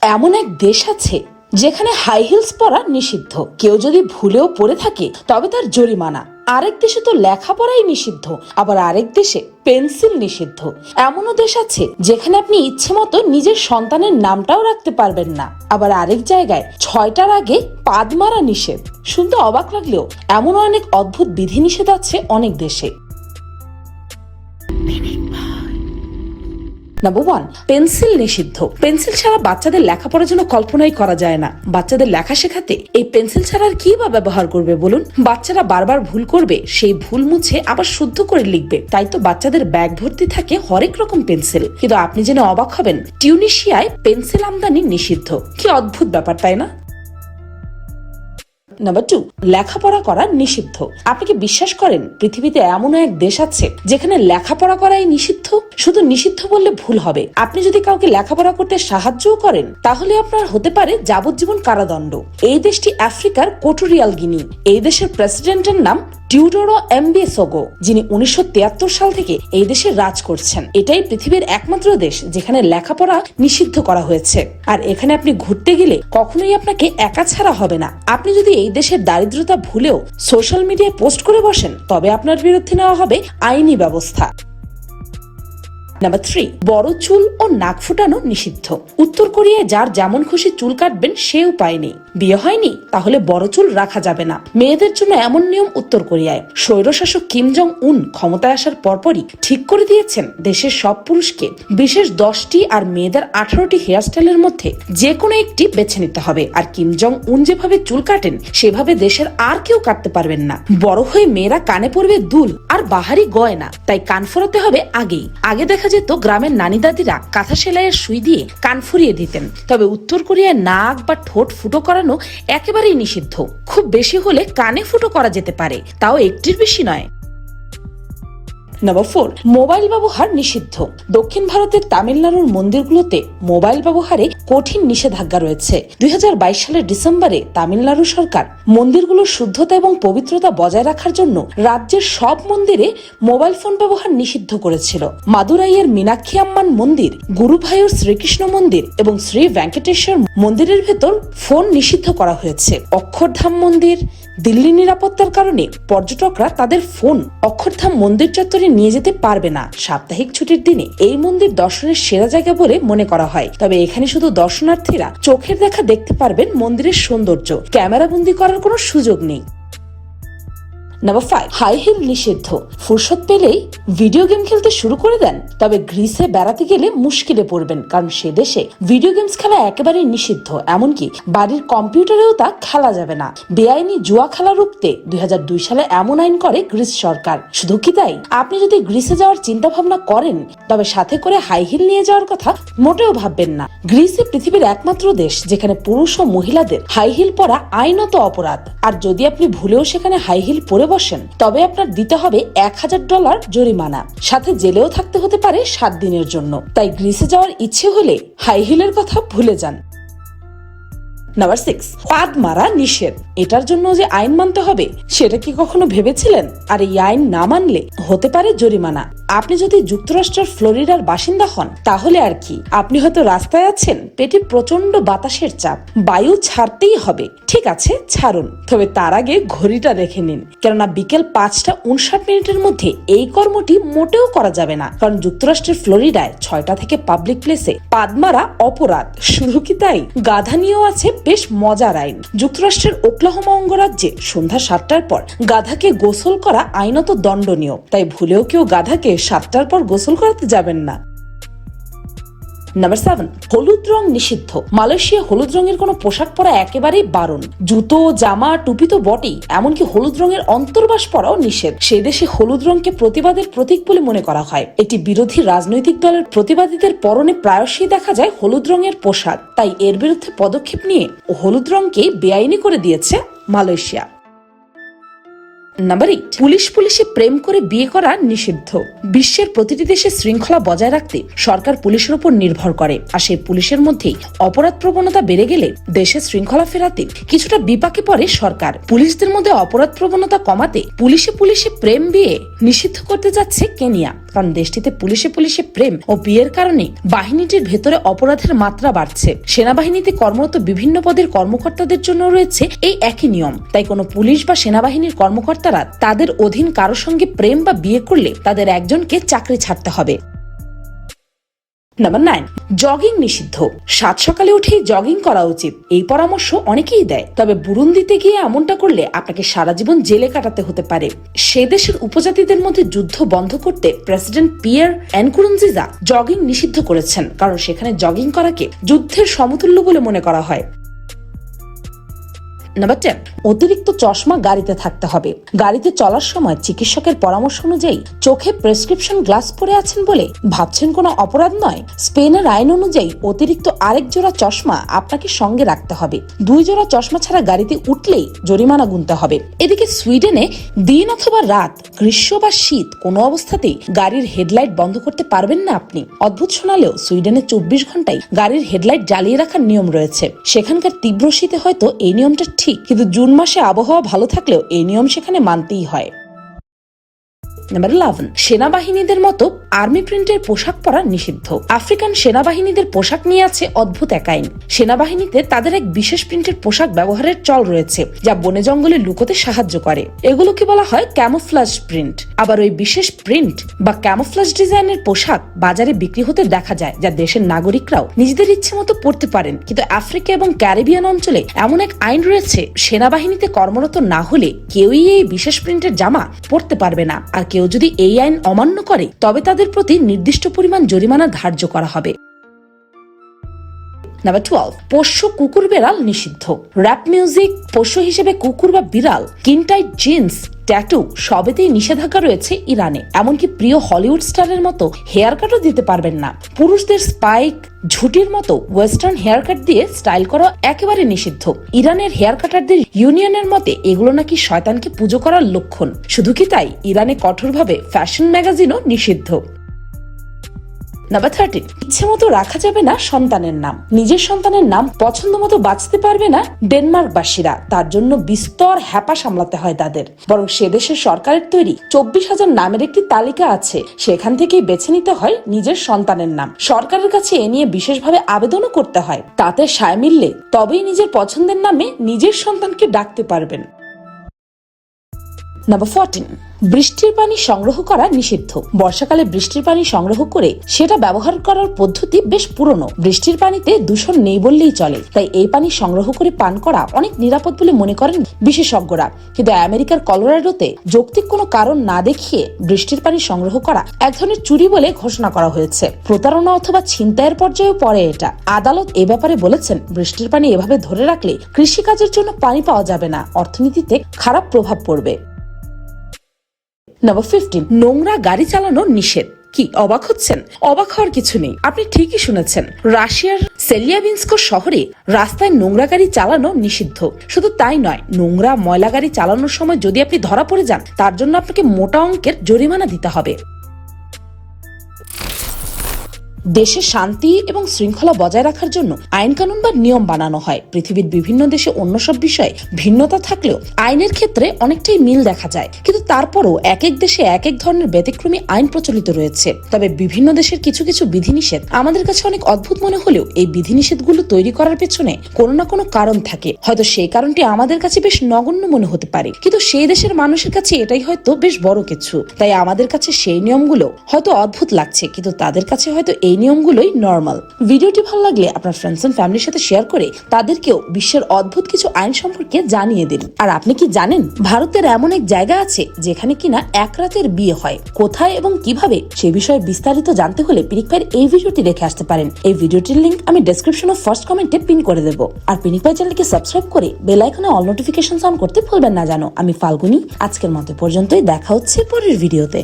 এমন এক দেশ আছে যেখানে হাই হিলস পরা নিষিদ্ধ। কেউ যদি ভুলেও পড়ে থাকে, তবে তার জরিমানা। আরেক দেশে তো লেখাপড়াই নিষিদ্ধ, আবার আরেক দেশে পেন্সিল নিষিদ্ধ। এমনও দেশ আছে যেখানে আপনি ইচ্ছে মতো নিজের সন্তানের নামটাও রাখতে পারবেন না। আবার আরেক জায়গায় ছয়টার আগে পাদ মারা নিষেধ। শুনতে অবাক লাগলেও এমনও অনেক অদ্ভুত বিধিনিষেধ আছে অনেক দেশে। নাম্বার ওয়ান পেন্সিল নিষিদ্ধ। পেন্সিল ছাড়া বাচ্চাদের লেখাপড়ার জন্য কল্পনাই করা যায় না। বাচ্চাদের লেখা শেখাতে এই পেন্সিল ছাড়া কি বা ব্যবহার করবে বলুন? বাচ্চারা বারবার ভুল করবে, সেই ভুল মুছে আবার শুদ্ধ করে লিখবে। তাই তো বাচ্চাদের ব্যাগ ভর্তি থাকে হরেক রকম পেন্সিল কিন্তু আপনি যেন অবাক হবেন, টিউনিশিয়ায় পেন্সিল আমদানি নিষিদ্ধ। কি অদ্ভুত ব্যাপার, তাই না? নাম্বার টু লেখাপড়া করা নিষিদ্ধ। আপনি কি বিশ্বাস করেন পৃথিবীতে এমন এক দেশ আছে যেখানে লেখাপড়া করাই নিষিদ্ধ? শুধু নিষিদ্ধ বললে ভুল হবে। আপনি যদি কাউকে লেখাপড়া করতে সাহায্যও করেন, তাহলে আপনার হতে পারে যাবজ্জীবন কারাদণ্ড। এই দেশটি আফ্রিকার কোটোরিয়াল গিনি। এই দেশের প্রেসিডেন্টের নাম টিউডোরো এমবিএসোগো যিনি উনিশশো সাল থেকে এই দেশে রাজ করছেন। এটাই পৃথিবীর একমাত্র দেশ যেখানে লেখাপড়া নিষিদ্ধ করা হয়েছে। আর এখানে আপনি ঘুরতে গেলে কখনোই আপনাকে একা ছাড়া হবে না। আপনি যদি এই দেশের দারিদ্রতা ভুলেও সোশ্যাল মিডিয়ায় পোস্ট করে বসেন, তবে আপনার বিরুদ্ধে নেওয়া হবে আইনি ব্যবস্থা। নাম্বার থ্রি বড় চুল ও নাক ফুটানো নিষিদ্ধ। উত্তর কোরিয়ায় যার যেমন খুশি চুল কাটবেন সে উপায় নেই। বিয়ে হয়নি, তাহলে বড় চুল রাখা যাবে না। মেয়েদের জন্য এমন নিয়ম উত্তর কোরিয়ায়। স্বৈরশাসক কিম জং উন ক্ষমতায় আসার পরপরই ঠিক করে দিয়েছেন দেশের সব পুরুষকে। বিশেষ দশটি আর মেয়েদের আঠারোটি হেয়ারস্টাইলের মধ্যে যে কোনো একটি বেছে নিতে হবে। আর কিম জং উন যেভাবে চুল কাটেন, সেভাবে দেশের আর কেউ কাটতে পারবেন না। বড় হয়ে মেয়েরা কানে পড়বে দুল আর বাহারি গয়না, তাই কান ফোরাতে হবে আগেই। আগে দেখা যেত গ্রামের নানি দাদিরা কাঁথা সেলাইয়ের সুই দিয়ে কান ফুরিয়ে দিতেন। তবে উত্তর কোরিয়ায় নাক বা ঠোঁট ফুটো করানো একেবারেই নিষিদ্ধ। খুব বেশি হলে কানে ফুটো করা যেতে পারে। তাও একটির বেশি নয়। নাম্বার ফোর, মোবাইল ব্যবহার নিষিদ্ধ। দক্ষিণ ভারতের তামিলনাড়ুর মন্দিরগুলোতে মোবাইল ব্যবহারে কঠিন নিষেধাজ্ঞা রয়েছে। দুই হাজার বাইশ সালের ডিসেম্বরে তামিলনাড়ু সরকার মন্দিরগুলোর শুদ্ধতা এবং পবিত্রতা বজায় রাখার জন্য রাজ্যের সব মন্দিরে মোবাইল ফোন ব্যবহার নিষিদ্ধ করেছিল। মাদুরাইয়ের মীনাক্ষী আম্মান মন্দির গুরুভায়ুর শ্রীকৃষ্ণ মন্দির এবং শ্রী ভেঙ্কটেশ্বর মন্দিরের ভেতর ফোন নিষিদ্ধ করা হয়েছে। অক্ষরধাম মন্দির, দিল্লি নিরাপত্তার কারণে পর্যটকরা তাদের ফোন অক্ষরধাম মন্দির চত্বরে নিয়ে যেতে পারবে না। সাপ্তাহিক ছুটির দিনে এই মন্দির দর্শনের সেরা জায়গা বলে মনে করা হয়। তবে এখানে শুধু দর্শনার্থীরা চোখের দেখা দেখতে পারবেন মন্দিরের সৌন্দর্য। ক্যামেরা ক্যামেরাবন্দি করার কোনো সুযোগ নেই। নাম্বার ফাইভ হাই হিল নিষিদ্ধ ফুরসত পেলেই ভিডিও গেম খেলতে শুরু করে দেন তবে গ্রিসে বেড়াতে গেলে মুশকিলে পড়বেন, কারণ সে দেশে ভিডিও গেমস খেলা একেবারেই নিষিদ্ধ। এমনকি বাড়ির কম্পিউটারেও তা খেলা যাবে না। বেআইনি জুয়া খেলা রুখতে দুই হাজার দুই সালে এমন আইন করে গ্রিস সরকার। শুধু কি তাই? আপনি যদি গ্রিসে যাওয়ার চিন্তা ভাবনা করেন, তবে সাথে করে হাই হিল নিয়ে যাওয়ার কথা মোটেও ভাববেন না। গ্রিসে পৃথিবীর একমাত্র দেশ, যেখানে পুরুষ ও মহিলাদের হাই হিল পরা আইনত অপরাধ। আর যদি আপনি ভুলেও সেখানে হাই হিল পরে বসেন। তবে আপনার দিতে হবে এক হাজার ডলার জরিমানা। সাথে জেলেও থাকতে হতে পারে সাত দিনের জন্য। তাই গ্রিসে যাওয়ার ইচ্ছে হলে হাই হিলের কথা ভুলে যান। নাম্বার সিক্স, পাদ মারা নিষেধ। এটার জন্য যে আইন মানতে হবে, সেটা কি কখনো ভেবেছিলেন? আর এই আইন না মানলে হতে পারে জরিমানা। আপনি যদি যুক্তরাষ্ট্রের ফ্লোরিডার বাসিন্দা হন, তাহলে আর কি? আপনি হয়তো রাস্তায় আছেন, পেটে প্রচণ্ড বাতাসের চাপ, বায়ু ছাড়তেই হবে। ঠিক আছে, ছাড়ুন। তবে তার আগে ঘড়িটা দেখে নিন। কেননা বিকেল পাঁচটা উনষাট মিনিটের মধ্যে এই কর্মটি মোটেও করা যাবে না। কারণ যুক্তরাষ্ট্রের ফ্লোরিডায় ছয়টা থেকে পাবলিক প্লেসে পাদমারা অপরাধ। শুধু কি তাই? গাধা নিয়েও আছে বেশ মজার আইন। যুক্তরাষ্ট্রের ওকলাহোমা অঙ্গরাজ্যে সন্ধ্যা সাতটার পর গাধাকে গোসল করা আইনত দণ্ডনীয়। তাই ভুলেও কেউ গাধাকে সাতটার পর গোসল করাতে যাবেন না। নাম্বার সেভেন হলুদ রং নিষিদ্ধ। মালয়েশিয়া হলুদ রঙের কোনো পোশাক পরা একেবারেই বারণ। জুতো, জামা, টুপি তো বটেই, এমনকি হলুদ রঙের অন্তর্বাস পরাও নিষেধ। সে দেশে হলুদ রঙকে প্রতিবাদের প্রতীক বলে মনে করা হয়। একটি বিরোধী রাজনৈতিক দলের প্রতিবাদীদের পরনে প্রায়শই দেখা যায় হলুদ রঙের পোশাক। তাই এর বিরুদ্ধে পদক্ষেপ নিয়ে হলুদ রঙকে বেআইনি করে দিয়েছে মালয়েশিয়া। নাম্বার এইট পুলিশ পুলিশে প্রেম করে বিয়ে করা নিষিদ্ধ। বিশ্বের প্রতিটি দেশে শৃঙ্খলা বজায় রাখতে সরকার পুলিশের উপর নির্ভর করে। আর সেই পুলিশের মধ্যেই অপরাধ প্রবণতা বেড়ে গেলে দেশে শৃঙ্খলা ফেরাতে কিছুটা বিপাকে পড়ে সরকার। পুলিশদের মধ্যে অপরাধ প্রবণতা কমাতে পুলিশে পুলিশে প্রেম বিয়ে নিষিদ্ধ করতে যাচ্ছে কেনিয়া। কারণ দেশটিতে পুলিশে পুলিশে প্রেম ও বিয়ের কারণে বাহিনীটির ভেতরে অপরাধের মাত্রা বাড়ছে। সেনাবাহিনীতে কর্মরত বিভিন্ন পদের কর্মকর্তাদের জন্য রয়েছে এই একই নিয়ম। তাই কোনো পুলিশ বা সেনাবাহিনীর কর্মকর্তারা তাদের অধীন কারোর সঙ্গে প্রেম বা বিয়ে করলে তাদের একজনকে চাকরি ছাড়তে হবে। নাম্বার নাইন জগিং নিষিদ্ধ। সাত সকালে উঠে জগিং করা উচিত। এই পরামর্শ অনেকেই দেয়। তবে বুরুন্দিতে গিয়ে এমনটা করলে আপনাকে সারা জীবন জেলে কাটাতে হতে পারে। সে দেশের উপজাতিদের মধ্যে যুদ্ধ বন্ধ করতে প্রেসিডেন্ট পিয়ার অ্যানকুরুনজিজা জগিং নিষিদ্ধ করেছেন। কারণ সেখানে জগিং করাকে যুদ্ধের সমতুল্য বলে মনে করা হয়। নাম্বার টেন অতিরিক্ত চশমা গাড়িতে থাকতে হবে। গাড়িতে চলার সময় চিকিৎসকের পরামর্শ অনুযায়ী চোখে প্রেসক্রিপশন গ্লাস পরে আছেন বলে ভাবছেন কোনো অপরাধ নয়। স্পেনের আইন অনুযায়ী অতিরিক্ত আরেক জোড়া চশমা আপনাকে সঙ্গে রাখতে হবে। দুই জোড়া চশমা ছাড়া গাড়িতে উঠলেই জরিমানা গুনতে হবে। এদিকে সুইডেনে দিন অথবা রাত, গ্রীষ্ম বা শীত কোনো অবস্থাতেই গাড়ির হেডলাইট বন্ধ করতে পারবেন না আপনি। অদ্ভুত শোনালেও সুইডেনে চব্বিশ ঘন্টায় গাড়ির হেডলাইট জ্বালিয়ে রাখার নিয়ম রয়েছে। সেখানকার তীব্র শীতে হয়তো এই নিয়মটা ঠিক কিন্তু জুন মাসে আবহাওয়া ভালো থাকলেও এই নিয়ম সেখানে মানতেই হয়। নাম্বার ইলেভেন সেনাবাহিনীদের মতো আর্মি প্রিন্টের পোশাক পরা নিষিদ্ধ। আফ্রিকান সেনাবাহিনীদের পোশাক নিয়ে আছে অদ্ভুত এক আইন। সেনাবাহিনীতে তাদের এক বিশেষ প্রিন্টের পোশাক ব্যবহারের চল রয়েছে, যা বনে জঙ্গলে লুকোতে সাহায্য করে। এগুলোকে বলা হয় ক্যামোফ্লাজ প্রিন্ট আবার ওই বিশেষ প্রিন্ট বা ক্যামোফ্লাজ ডিজাইনের পোশাক বাজারে বিক্রি হতে দেখা যায়, যা দেশের নাগরিকরাও নিজেদের ইচ্ছে মতো পড়তে পারেন। কিন্তু আফ্রিকা এবং ক্যারিবিয়ান অঞ্চলে এমন এক আইন রয়েছে, সেনাবাহিনীতে কর্মরত না হলে কেউই এই বিশেষ প্রিন্টের জামা পরতে পারবে না। আর কেউ যদি এই আইন অমান্য করে, তবে তাদের প্রতি নির্দিষ্ট পরিমাণ জরিমানা ধার্য করা হবে। নাম্বার টুয়েলভ পোষ্য কুকুর বেড়াল নিষিদ্ধ। র্যাপ মিউজিক পোষ্য হিসেবে কুকুর বা বিড়াল কিনটাইট জিন্স, ট্যাটু সবেতেই নিষেধাজ্ঞা রয়েছে ইরানে। এমনকি প্রিয় হলিউড স্টারের মতো হেয়ার কাটও দিতে পারবেন না। পুরুষদের স্পাইক, ঝুটির মতো ওয়েস্টার্ন হেয়ার কাট দিয়ে স্টাইল করা একেবারে নিষিদ্ধ। ইরানের হেয়ার কাটারদের ইউনিয়নের মতে এগুলো নাকি শয়তানকে পুজো করার লক্ষণ। শুধু কি তাই? ইরানে কঠোরভাবে ফ্যাশন ম্যাগাজিনও নিষিদ্ধ। নাম্বার থার্টি ইচ্ছে মতো রাখা যাবে না সন্তানের নাম। নিজের সন্তানের নাম পছন্দ মতো বাঁচতে পারবে না ডেনমার্কবাসীরা। তার জন্য বিস্তর হ্যাপা সামলাতে হয় তাদের। বরং সে দেশের সরকারের তৈরি চব্বিশ হাজার নামের একটি তালিকা আছে। সেখান থেকেই বেছে নিতে হয় নিজের সন্তানের নাম। সরকারের কাছে এ নিয়ে বিশেষভাবে আবেদনও করতে হয়। তাতে সায় মিললে তবেই নিজের পছন্দের নামে নিজের সন্তানকে ডাকতে পারবেন। নাম্বার ফোরটিন বৃষ্টির পানি সংগ্রহ করা নিষিদ্ধ। বর্ষাকালে বৃষ্টির পানি সংগ্রহ করে সেটা ব্যবহার করার পদ্ধতি বেশ পুরনো। বৃষ্টির পানিতে দূষণ নেই বললেই চলে। তাই এই পানি সংগ্রহ করে পান করা অনেক নিরাপদ বলে মনে করেন বিশেষজ্ঞরা। কিন্তু আমেরিকার কলোরাডোতে যৌক্তিক কোনো কারণ না দেখিয়ে বৃষ্টির পানি সংগ্রহ করা এক ধরনের চুরি বলে ঘোষণা করা হয়েছে। প্রতারণা অথবা ছিনতাইয়ের পর্যায়েও পড়ে এটা। আদালত এ ব্যাপারে বলেছেন, বৃষ্টির পানি এভাবে ধরে রাখলে কৃষিকাজের জন্য পানি পাওয়া যাবে না। অর্থনীতিতে খারাপ প্রভাব পড়বে। নাম্বার ফিফটিন নোংরা গাড়ি চালানো নিষেধ। কি, অবাক হচ্ছেন? অবাক হওয়ার কিছু নেই। আপনি ঠিকই শুনেছেন। রাশিয়ার সেলিয়াবিন্স্কো শহরে রাস্তায় নোংরা গাড়ি চালানো নিষিদ্ধ। শুধু তাই নয়, নোংরা ময়লা গাড়ি চালানোর সময় যদি আপনি ধরা পড়ে যান, তার জন্য আপনাকে মোটা অঙ্কের জরিমানা দিতে হবে। দেশে শান্তি এবং শৃঙ্খলা বজায় রাখার জন্য আইন কানুন বা নিয়ম বানানো হয়। পৃথিবীর বিভিন্ন দেশে অন্য সব বিষয়ে ভিন্নতা থাকলেও আইনের ক্ষেত্রে অনেকটাই মিল দেখা যায়। কিন্তু তারপরও এক এক দেশে এক এক ধরনের ব্যতিক্রমী আইন প্রচলিত রয়েছে। তবে বিভিন্ন দেশের কিছু কিছু বিধিনিষেধ আমাদের কাছে অনেক অদ্ভুত মনে হলেও এই বিধিনিষেধগুলো তৈরি করার পেছনে কোনো না কোনো কারণ থাকে। হয়তো সেই কারণটি আমাদের কাছে বেশ নগণ্য মনে হতে পারে। কিন্তু সেই দেশের মানুষের কাছে এটাই হয়তো বেশ বড় কিছু। তাই আমাদের কাছে সেই নিয়মগুলো হয়তো অদ্ভুত লাগছে, কিন্তু তাদের কাছে হয়তো এই নিয়মগুলোই নর্মাল ভিডিওটি ভালো লাগলে আপনার ফ্রেন্ডস এন্ড ফ্যামিলির সাথে শেয়ার করে তাদেরকেও বিশ্বের অদ্ভুত কিছু আইন সম্পর্কে জানিয়ে দিন। আর আপনি কি জানেন, ভারতের এমন এক জায়গা আছে যেখানে কিনা এক রাতের বিয়ে হয়। কোথায় এবং কীভাবে সে বিষয়ে বিস্তারিত জানতে হলে পিনিক ভাইয়ের এই ভিডিওটি দেখে আসতে পারেন। এই ভিডিওটির লিঙ্ক আমি ডেসক্রিপশন ও ফার্স্ট কমেন্টে পিন করে দেবো। আর পিনিক ভাই চ্যানেলকে সাবস্ক্রাইব করে বেল আইকনে অল নোটিফিকেশন অন করতে ভুলবেন না জানো। আমি ফাল্গুনি, আজকের মতো পর্যন্তই। দেখা হচ্ছে পরের ভিডিওতে।